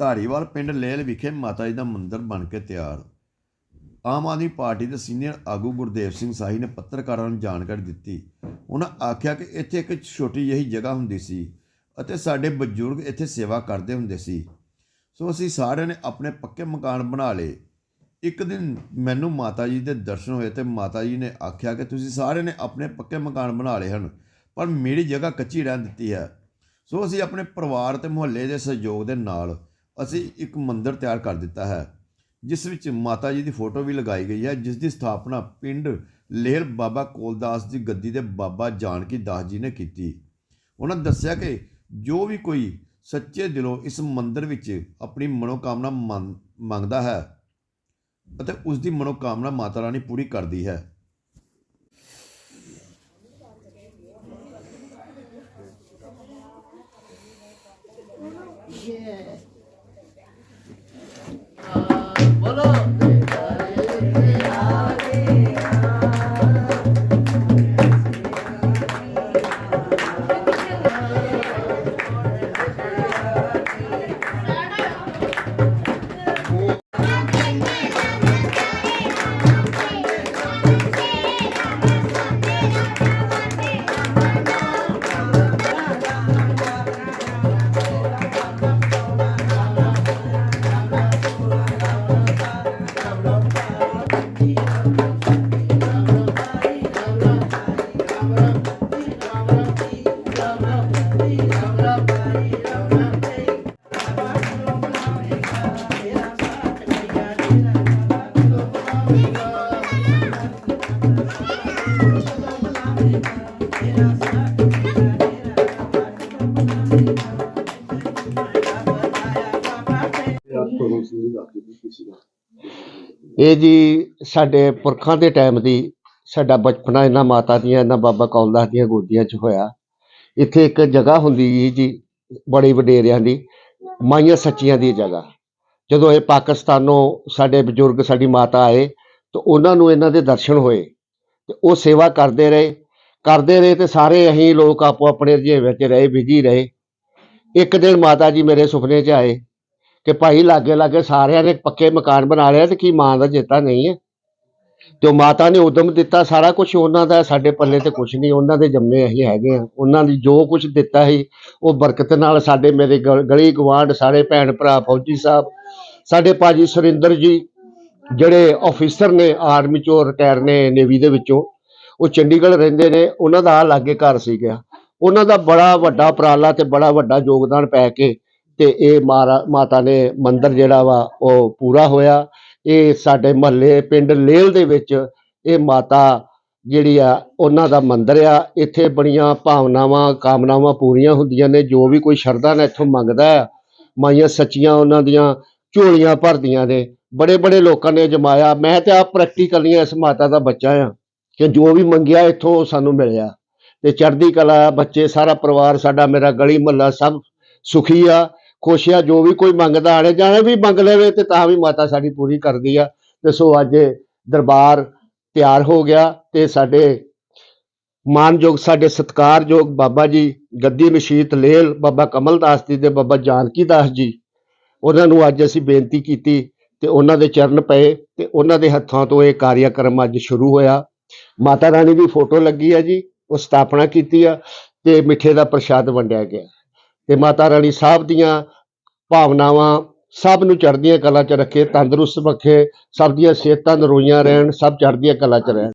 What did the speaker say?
ਧਾਰੀਵਾਲ ਪਿੰਡ ਲੇਲ ਵਿਖੇ ਮਾਤਾ ਜੀ ਦਾ ਮੰਦਿਰ ਬਣ ਕੇ ਤਿਆਰ। ਆਮ ਆਦਮੀ ਪਾਰਟੀ ਦੇ ਸੀਨੀਅਰ ਆਗੂ ਗੁਰਦੇਵ ਸਿੰਘ ਸਾਹੀ ਨੇ ਪੱਤਰਕਾਰਾਂ ਨੂੰ ਜਾਣਕਾਰੀ ਦਿੱਤੀ। ਉਹਨਾਂ ਆਖਿਆ ਕਿ ਇੱਥੇ ਇੱਕ ਛੋਟੀ ਜਿਹੀ ਜਗ੍ਹਾ ਹੁੰਦੀ ਸੀ ਅਤੇ ਸਾਡੇ ਬਜ਼ੁਰਗ ਇੱਥੇ ਸੇਵਾ ਕਰਦੇ ਹੁੰਦੇ ਸੀ। ਸੋ ਅਸੀਂ ਸਾਰਿਆਂ ਨੇ ਆਪਣੇ ਪੱਕੇ ਮਕਾਨ ਬਣਾ ਲਏ। ਇੱਕ ਦਿਨ ਮੈਨੂੰ ਮਾਤਾ ਜੀ ਦੇ ਦਰਸ਼ਨ ਹੋਏ ਤੇ ਮਾਤਾ ਜੀ ਨੇ ਆਖਿਆ ਕਿ ਤੁਸੀਂ ਸਾਰਿਆਂ ਨੇ ਆਪਣੇ ਪੱਕੇ ਮਕਾਨ ਬਣਾ ਲਏ ਹਨ, ਪਰ ਮੇਰੀ ਜਗ੍ਹਾ ਕੱਚੀ ਰਹਿਣ ਦਿੱਤੀ ਹੈ। ਸੋ ਅਸੀਂ ਆਪਣੇ ਪਰਿਵਾਰ ਤੇ ਮੁਹੱਲੇ ਦੇ ਸਹਿਯੋਗ ਦੇ ਨਾਲ ਅਸੀਂ ਇੱਕ ਮੰਦਿਰ ਤਿਆਰ ਕਰ ਦਿੱਤਾ ਹੈ, ਜਿਸ ਵਿੱਚ ਮਾਤਾ ਜੀ ਦੀ ਫੋਟੋ ਵੀ ਲਗਾਈ ਗਈ ਹੈ, ਜਿਸ ਦੀ ਸਥਾਪਨਾ ਪਿੰਡ ਲੇਹਰ ਬਾਬਾ ਕੋਲਦਾਸ ਦੀ ਗੱਦੀ ਦੇ ਬਾਬਾ ਜਾਨਕੀ ਦਾਸ ਜੀ ਨੇ ਕੀਤੀ। ਉਹਨਾਂ ਦੱਸਿਆ ਕਿ ਜੋ ਵੀ ਕੋਈ ਸੱਚੇ ਦਿਲੋਂ ਇਸ ਮੰਦਿਰ ਵਿੱਚ ਆਪਣੀ ਮਨੋਕਾਮਨਾ ਮੰਨ- ਮੰਗਦਾ ਹੈ ਅਤੇ ਉਸ ਦੀ ਮਨੋਕਾਮਨਾ ਮਾਤਾ ਰਾਣੀ ਪੂਰੀ ਕਰਦੀ ਹੈ। ਇਹ ਜੀ ਸਾਡੇ ਪੁਰਖਾਂ ਦੇ ਟਾਈਮ ਦੀ, ਸਾਡਾ ਬਚਪਨਾ, ਇਹਨਾਂ ਮਾਤਾ ਦੀਆਂ, ਇਹਨਾਂ ਬਾਬਾ ਕੌਲਦਾਸ ਦੀਆਂ ਗੋਦੀਆਂ 'ਚ ਹੋਇਆ। ਇੱਥੇ ਇੱਕ ਜਗ੍ਹਾ ਹੁੰਦੀ ਸੀ ਜੀ, ਬੜੀ ਵਡੇਰਿਆਂ ਦੀ, ਮਾਈਆਂ ਸੱਚੀਆਂ ਦੀ ਜਗ੍ਹਾ। ਜਦੋਂ ਇਹ ਪਾਕਿਸਤਾਨੋਂ ਸਾਡੇ ਬਜ਼ੁਰਗ, ਸਾਡੀ ਮਾਤਾ ਆਏ, ਤਾਂ ਉਹਨਾਂ ਨੂੰ ਇਹਨਾਂ ਦੇ ਦਰਸ਼ਨ ਹੋਏ। ਤੇ ਉਹ ਸੇਵਾ ਕਰਦੇ ਰਹੇ। ਕਰਦੇ ਰਹੇ ਤੇ ਸਾਰੇ ਅਸੀਂ ਲੋਕ ਆਪੋ ਆਪਣੇ ਜਿਹੇ ਵਿੱਚ ਰਹੇ ਬਿਜ਼ੀ ਰਹੇ। ਇੱਕ ਦਿਨ ਮਾਤਾ ਜੀ ਮੇਰੇ ਸੁਪਨੇ 'ਚ ਆਏ ਕਿ ਭਾਈ ਲਾਗੇ ਲਾਗੇ ਸਾਰਿਆਂ ਨੇ ਪੱਕੇ ਮਕਾਨ ਬਣਾ ਲਿਆ ਤੇ ਕੀ ਮਾਂ ਦਾ ਚੇਤਾ ਨਹੀਂ ਹੈ। ਤੇ ਉਹ ਮਾਤਾ ਨੇ ਉਦਮ ਦਿੱਤਾ ਸਾਰਾ ਕੁਝ ਉਹਨਾਂ ਦਾ ਸਾਡੇ ਪੱਲੇ ਤੇ ਕੁਝ ਨਹੀਂ, ਉਹਨਾਂ ਦੇ ਜੰਮੇ ਅਸੀਂ ਹੈਗੇ ਆ ਉਹਨਾਂ ਦੀ ਜੋ ਕੁਝ ਦਿੱਤਾ ਸੀ, ਉਹ ਬਰਕਤ ਨਾਲ ਸਾਡੇ ਮੇਰੇ ਗਲ- ਗਲੀ ਗਵਾਂਢ ਸਾਰੇ ਭੈਣ ਭਰਾ, ਫੌਜੀ ਸਾਹਿਬ, ਸਾਡੇ ਭਾਜੀ ਸੁਰਿੰਦਰ ਜੀ ਜਿਹੜੇ ਆਫੀਸਰ ਨੇ ਆਰਮੀ ਚੋਂ ਰਿਟਾਇਰ ਨੇ ਨੇਵੀ ਦੇ ਵਿੱਚੋਂ, ਉਹ ਚੰਡੀਗੜ੍ਹ ਰਹਿੰਦੇ ਨੇ, ਉਹਨਾਂ ਦਾ ਲਾਗੇ ਘਰ ਸੀਗਾ ਉਹਨਾਂ ਦਾ ਬੜਾ ਵੱਡਾ ਉਪਰਾਲਾ ਤੇ ਬੜਾ ਵੱਡਾ ਯੋਗਦਾਨ ਪੈ ਕੇ ਤੇ ਇਹ ਮਾਰਾ, ਮਾਤਾ ਨੇ ਮੰਦਿਰ ਜਿਹੜਾ ਵਾ, ਉਹ ਪੂਰਾ ਹੋਇਆ। ਇਹ ਸਾਡੇ ਮਹੱਲੇ, ਪਿੰਡ ਲੇਲ ਦੇ ਵਿੱਚ ਇਹ ਮਾਤਾ ਜਿਹੜੀ ਆ, ਉਹਨਾਂ ਦਾ ਮੰਦਿਰ ਆ। ਇੱਥੇ ਬੜੀਆਂ ਭਾਵਨਾਵਾਂ, ਕਾਮਨਾਵਾਂ ਪੂਰੀਆਂ ਹੁੰਦੀਆਂ ਨੇ। ਜੋ ਵੀ ਕੋਈ ਸ਼ਰਧਾ ਨਾਲ ਇੱਥੋਂ ਮੰਗਦਾ ਆ, ਮਾਈਆਂ ਸੱਚੀਆਂ ਉਹਨਾਂ ਦੀਆਂ ਝੋਲੀਆਂ ਭਰਦੀਆਂ ਨੇ। ਬੜੇ ਬੜੇ ਲੋਕਾਂ ਨੇ ਜਮਾਇਆ। ਮੈਂ ਤੇ ਆਪ ਪ੍ਰੈਕਟੀਕਲੀ ਇਸ ਮਾਤਾ ਦਾ ਬੱਚਾ ਆ ਕਿ ਜੋ ਵੀ ਮੰਗਿਆ ਇੱਥੋਂ ਸਾਨੂੰ ਮਿਲਿਆ। ਤੇ ਚੜ੍ਹਦੀ ਕਲਾ, ਬੱਚੇ, ਸਾਰਾ ਪਰਿਵਾਰ ਸਾਡਾ ਮੇਰਾ ਗਲੀ ਮਹੱਲਾ ਸਭ ਸੁਖੀ ਆ, ਖੁਸ਼ ਆ। ਜੋ ਵੀ ਕੋਈ ਮੰਗਦਾ ਆਣੇ ਜਾਣੇ ਵੀ ਮੰਗ ਲਵੇ ਤੇ ਤਾਂ ਵੀ ਮਾਤਾ ਸਾਡੀ ਪੂਰੀ ਕਰਦੀ ਆ। ਤੇ ਸੋ ਅੱਜ ਦਰਬਾਰ ਤਿਆਰ ਹੋ ਗਿਆ ਤੇ ਸਾਡੇ ਮਾਨਯੋਗ, ਸਾਡੇ ਸਤਿਕਾਰਯੋਗ ਬਾਬਾ ਜੀ ਗੱਦੀ ਮਸ਼ੀਤ ਲੇਲ, ਬਾਬਾ ਕਮਲਦਾਸ ਜੀ ਤੇ ਬਾਬਾ ਜਾਨਕੀ ਦਾਸ ਜੀ, ਉਹਨਾਂ ਨੂੰ ਅੱਜ ਅਸੀਂ ਬੇਨਤੀ ਕੀਤੀ ਤੇ ਉਹਨਾਂ ਦੇ ਚਰਨ ਪਏ ਤੇ ਉਹਨਾਂ ਦੇ ਹੱਥਾਂ ਤੋਂ ਇਹ ਕਾਰਿਆਕਰਮ ਅੱਜ ਸ਼ੁਰੂ ਹੋਇਆ। ਮਾਤਾ ਰਾਣੀ ਦੀ ਫੋਟੋ ਲੱਗੀ ਆ ਜੀ, ਉਹ ਸਥਾਪਨਾ ਕੀਤੀ ਆ ਤੇ ਮਿੱਠੇ ਦਾ ਪ੍ਰਸ਼ਾਦ ਵੰਡਿਆ ਗਿਆ। ਤੇ ਮਾਤਾ ਰਾਣੀ ਸਾਹਿਬ ਦੀਆਂ ਭਾਵਨਾਵਾਂ ਸਭ ਨੂੰ ਚੜ੍ਹਦੀਆਂ ਕਲਾ 'ਚ ਰੱਖੇ, ਤੰਦਰੁਸਤ ਰੱਖੇ, ਸਭ ਦੀਆਂ ਸਿਹਤਾਂ ਨਰੋਈਆਂ ਰਹਿਣ, ਸਭ ਚੜ੍ਹਦੀਆਂ ਕਲਾ 'ਚ ਰਹਿਣ।